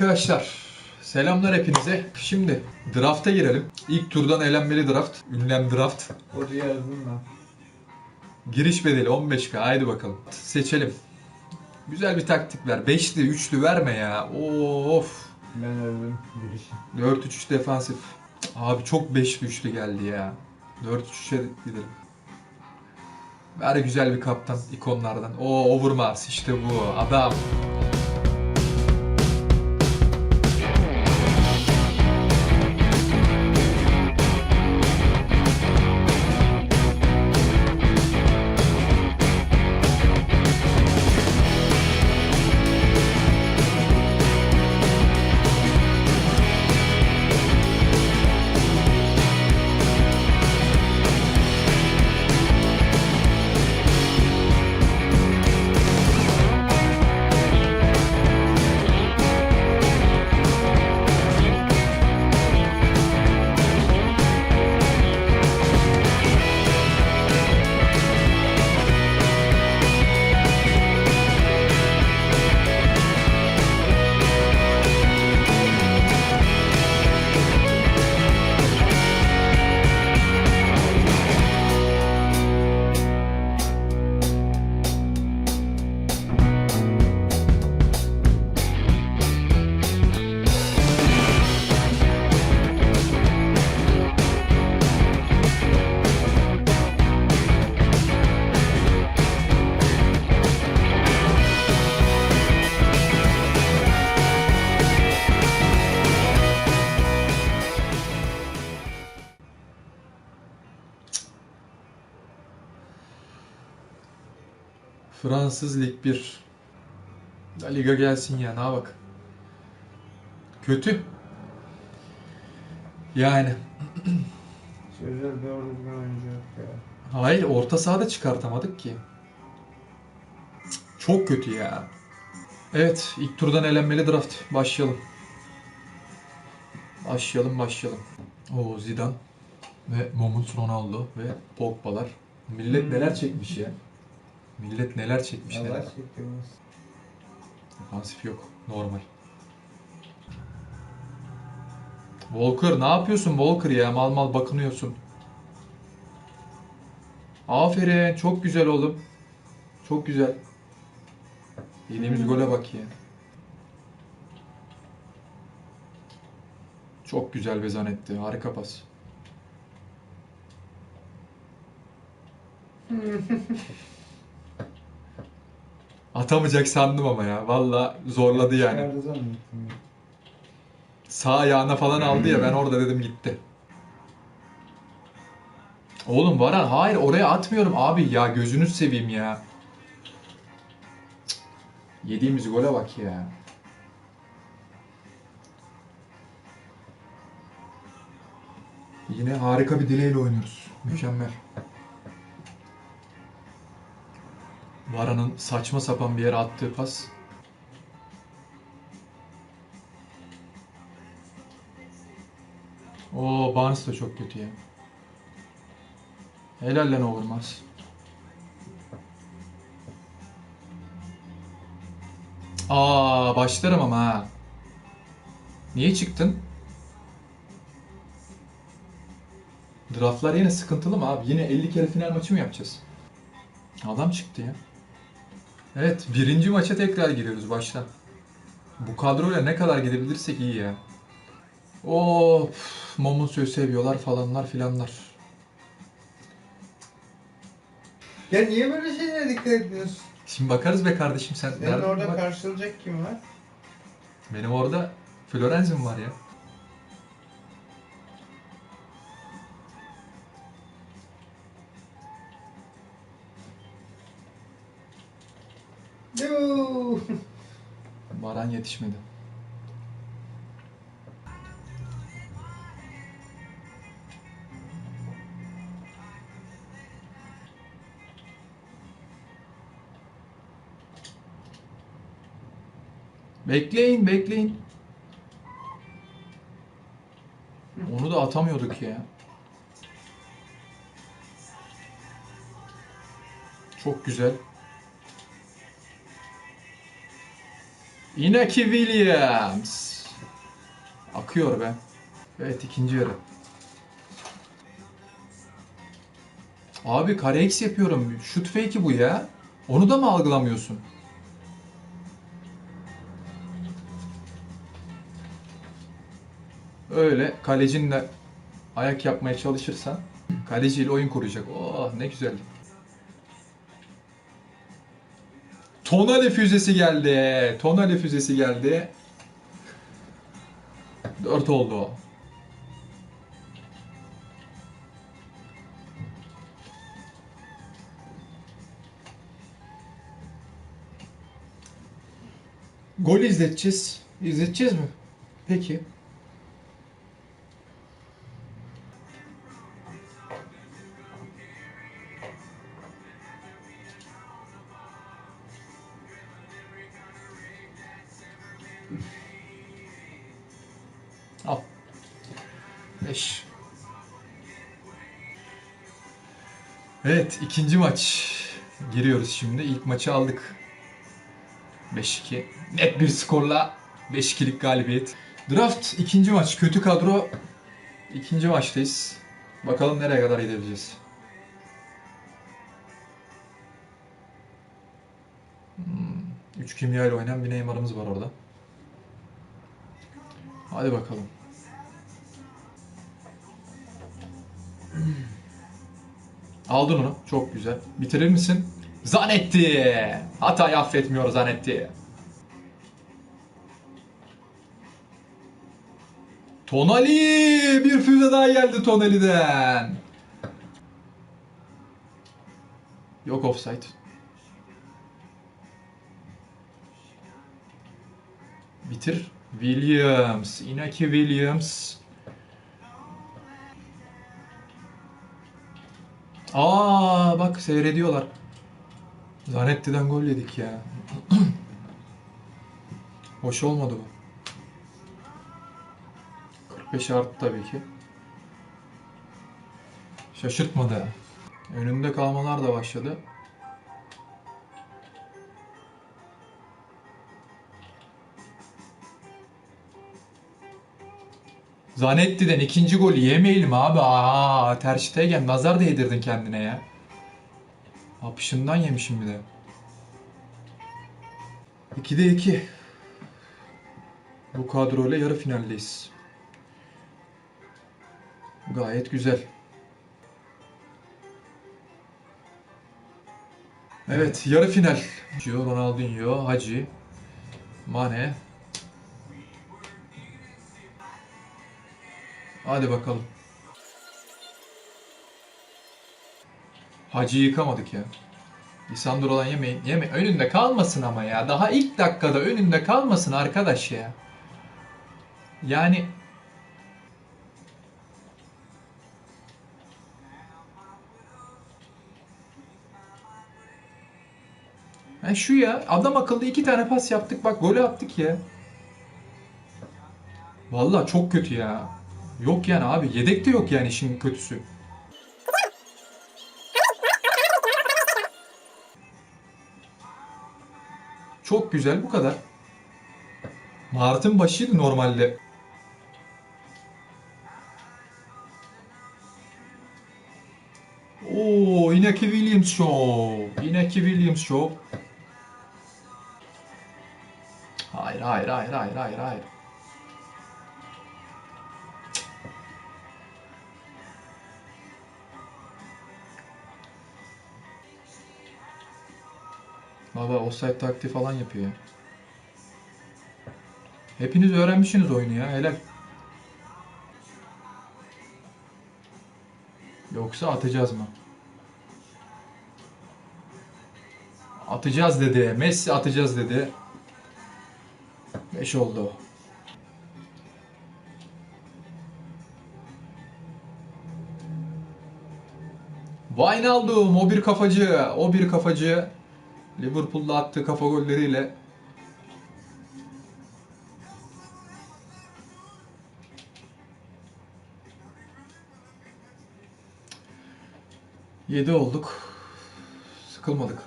Arkadaşlar. Selamlar hepinize. Şimdi draft'a girelim. İlk turdan elenmeli draft. Ünlem draft. Kodu yazdım da. Giriş bedeli 15k. Haydi bakalım. Seçelim. Güzel bir taktik ver. 5'li, 3'lü verme ya. Of. Ben öldüm girişi. 4-3-3 defansif. Abi çok 5'li 3'lü geldi ya. 4-3-3'e gidelim. Ver güzel bir kaptan ikonlardan. O Overmars işte bu. Adam. Fransız Lig 1. La Liga gelsin ya ne bak. Kötü. Yani. Şöyle doğru düzgün oyuncu yok ya. Hayır orta sahada çıkartamadık ki. Çok kötü ya. Evet ilk turdan elenmeli draft. Başlayalım. Başlayalım başlayalım. O Zidane ve Moment Ronaldo ve Pogba'lar. Millet Hmm. neler çekmiş ya. Millet neler çekmiş Allah neler. çektiğimiz. Defansif yok. Normal. Walker ne yapıyorsun Walker ya? Mal mal bakınıyorsun. Aferin. Çok güzel oğlum. Çok güzel. Yediğimiz gole bak ya. Çok güzel bezan etti. Harika pas. Atamayacak sandım ama ya. Valla zorladı yani. Sağ ayağına falan aldı ya ben orada dedim gitti. Oğlum Varan hayır oraya atmıyorum abi ya gözünüz seveyim ya. Cık. Yediğimiz gole bak ya. Yine harika bir dileğiyle oynuyoruz. Mükemmel. Varan'ın saçma sapan bir yere attığı pas. O Barnes da çok kötü ya. Helal lan Overmars. Aa başlarım ama ha. Niye çıktın? Draftlar yine sıkıntılı mı abi? Yine 50 kere final maçı mı yapacağız? Adam çıktı ya. Evet birinci maça tekrar giriyoruz baştan. Bu kadroyla ne kadar gidebilirsek iyi ya. Of, Momus'u seviyorlar falanlar filanlar. Ya niye böyle şeylere dikkat etmiyorsun? Şimdi bakarız be kardeşim sen. Senin nerede- orada bak. karşılayacak kim var? Benim orada Florenzi'm var ya. Yetişmedi. Bekleyin, bekleyin. Onu da atamıyorduk ya. Çok güzel. Inaki Williams. Akıyor be. Evet ikinci yarı. Abi kare X yapıyorum. Şut fake'i bu ya. Onu da mı algılamıyorsun? Öyle kalecinle ayak yapmaya çalışırsan kaleciyle oyun kuracak. Oh ne güzel. Tonali füzesi geldi. Tonali füzesi geldi. 4 oldu. Gol izleteceğiz. İzleteceğiz mi? Peki. Al. 5. Evet, ikinci maç. Giriyoruz şimdi. İlk maçı aldık. 5-2. Net bir skorla 5-2'lik galibiyet. Draft ikinci maç. Kötü kadro. İkinci maçtayız. Bakalım nereye kadar gidebileceğiz. Hmm, Üç kimya ile oynayan bir Neymar'ımız var orada. Hadi bakalım. Aldın onu. Çok güzel. Bitirir misin? Zanetti. Hatayı affetmiyor Zanetti. Tonali! Bir füze daha geldi Tonali'den. Yok offside. Bitir. Williams. Inaki Williams. Aa bak seyrediyorlar. Zanetti'den gol yedik ya. Hoş olmadı bu. 45 arttı tabii ki. Şaşırtmadı. Önünde kalmalar da başladı. Zanetti'den ikinci golü yemeyelim abi. Aa, Ter Stegen nazar değdirdin kendine ya. Apışından yemişim bir de. 2'de 2. Bu kadroyla yarı finaldeyiz. Gayet güzel. Evet, yarı final. Ronaldinho, Hacı, Mane. Hadi bakalım. Hacı yıkamadık ya. Lisandro'dan yemeyin. Yeme önünde kalmasın ama ya. Daha ilk dakikada önünde kalmasın arkadaş ya. Yani Ha şu ya adam akıllı iki tane pas yaptık bak golü attık ya. Vallahi çok kötü ya. Yok yani abi yedek de yok yani işin kötüsü. Çok güzel bu kadar. Mart'ın başıydı normalde. Oo, Inaki Williams Show. Inaki Williams Show. Hayır, hayır, hayır, hayır, hayır, hayır. Baba offside taktiği falan yapıyor ya. Hepiniz öğrenmişsiniz oyunu ya, helal. Yoksa atacağız mı? Atacağız dedi. Messi atacağız dedi. 5 oldu. Wijnaldum o bir kafacı. O bir kafacı. Liverpool'da attığı kafa golleriyle Yedi olduk. Sıkılmadık.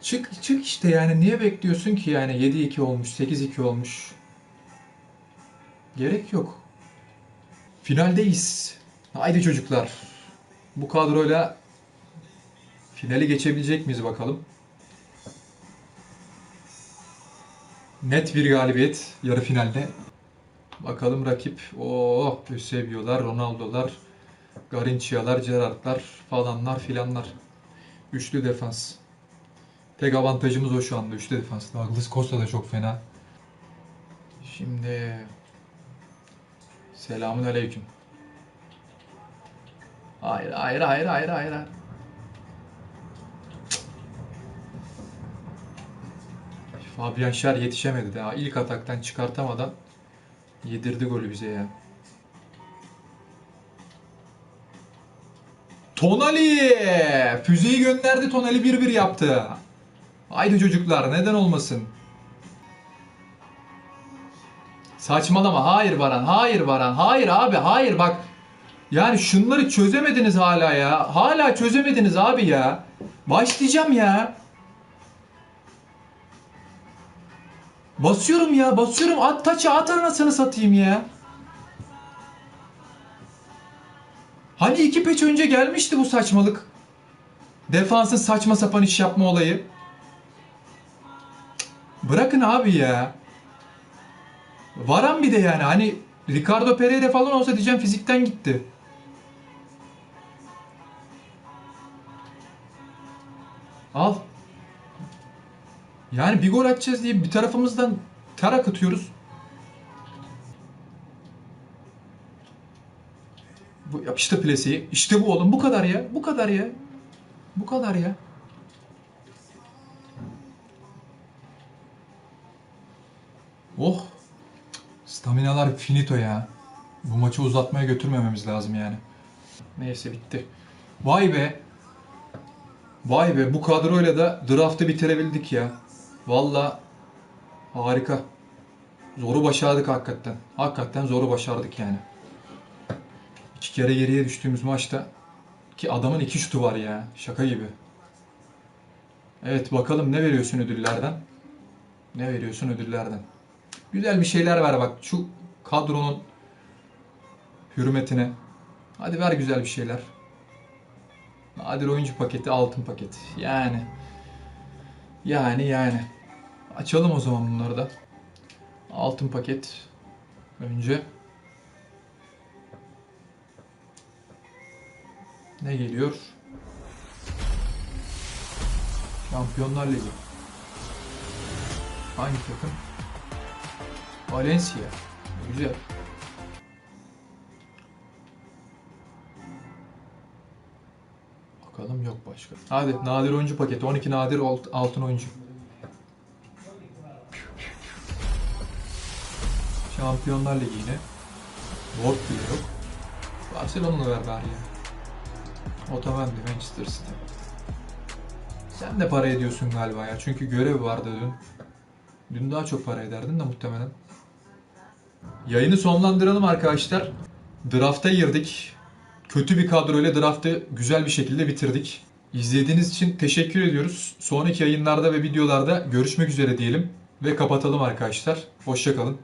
Çık çık işte yani niye bekliyorsun ki yani 7-2 olmuş, 8-2 olmuş. Gerek yok. Finaldeyiz. Haydi çocuklar. Bu kadroyla finali geçebilecek miyiz bakalım. Net bir galibiyet yarı finalde. Bakalım rakip. Oo, Eusebio'lar, Ronaldo'lar, Garicia'lar, Gerrard'lar falanlar filanlar. Üçlü defans. Tek avantajımız o şu anda. Üçlü defans. Douglas Costa da çok fena. Şimdi Selamun aleyküm. Hayır, hayır, hayır, hayır, hayır. Fabian Schär yetişemedi daha. ilk ataktan çıkartamadan yedirdi golü bize ya. Tonali! Füzeyi gönderdi Tonali 1-1 yaptı. Haydi çocuklar neden olmasın? Saçmalama. Hayır Baran. Hayır Baran. Hayır abi. Hayır bak. Yani şunları çözemediniz hala ya. Hala çözemediniz abi ya. Başlayacağım ya. Basıyorum ya. Basıyorum. At taça at anasını satayım ya. Hani iki peç önce gelmişti bu saçmalık. Defansın saçma sapan iş yapma olayı. Bırakın abi ya. Varan bir de yani hani Ricardo Pereira falan olsa diyeceğim fizikten gitti. Al. Yani bir gol atacağız diye bir tarafımızdan ter akıtıyoruz. Bu yapıştı plesiyi. İşte bu oğlum bu kadar ya. Bu kadar ya. Bu kadar ya. Staminalar finito ya. Bu maçı uzatmaya götürmememiz lazım yani. Neyse bitti. Vay be. Vay be bu kadroyla da draftı bitirebildik ya. Valla harika. Zoru başardık hakikaten. Hakikaten zoru başardık yani. İki kere geriye düştüğümüz maçta ki adamın iki şutu var ya. Şaka gibi. Evet bakalım ne veriyorsun ödüllerden? Ne veriyorsun ödüllerden? Güzel bir şeyler ver bak şu kadronun hürmetine. Hadi ver güzel bir şeyler. Nadir oyuncu paketi, altın paket. Yani. Yani yani. Açalım o zaman bunları da. Altın paket. Önce. Ne geliyor? Şampiyonlar Ligi. Hangi takım? Valencia. Güzel. Bakalım yok başka. Hadi nadir oyuncu paketi. 12 nadir alt- altın oyuncu. Şampiyonlar Ligi yine. Ward bile yok. Barcelona'nı ver bari ya. Otamendi Manchester City. Sen de para ediyorsun galiba ya. Çünkü görev vardı dün. Dün daha çok para ederdin de muhtemelen. Yayını sonlandıralım arkadaşlar. Draft'a girdik. Kötü bir kadroyla draftı güzel bir şekilde bitirdik. İzlediğiniz için teşekkür ediyoruz. Sonraki yayınlarda ve videolarda görüşmek üzere diyelim ve kapatalım arkadaşlar. Hoşçakalın.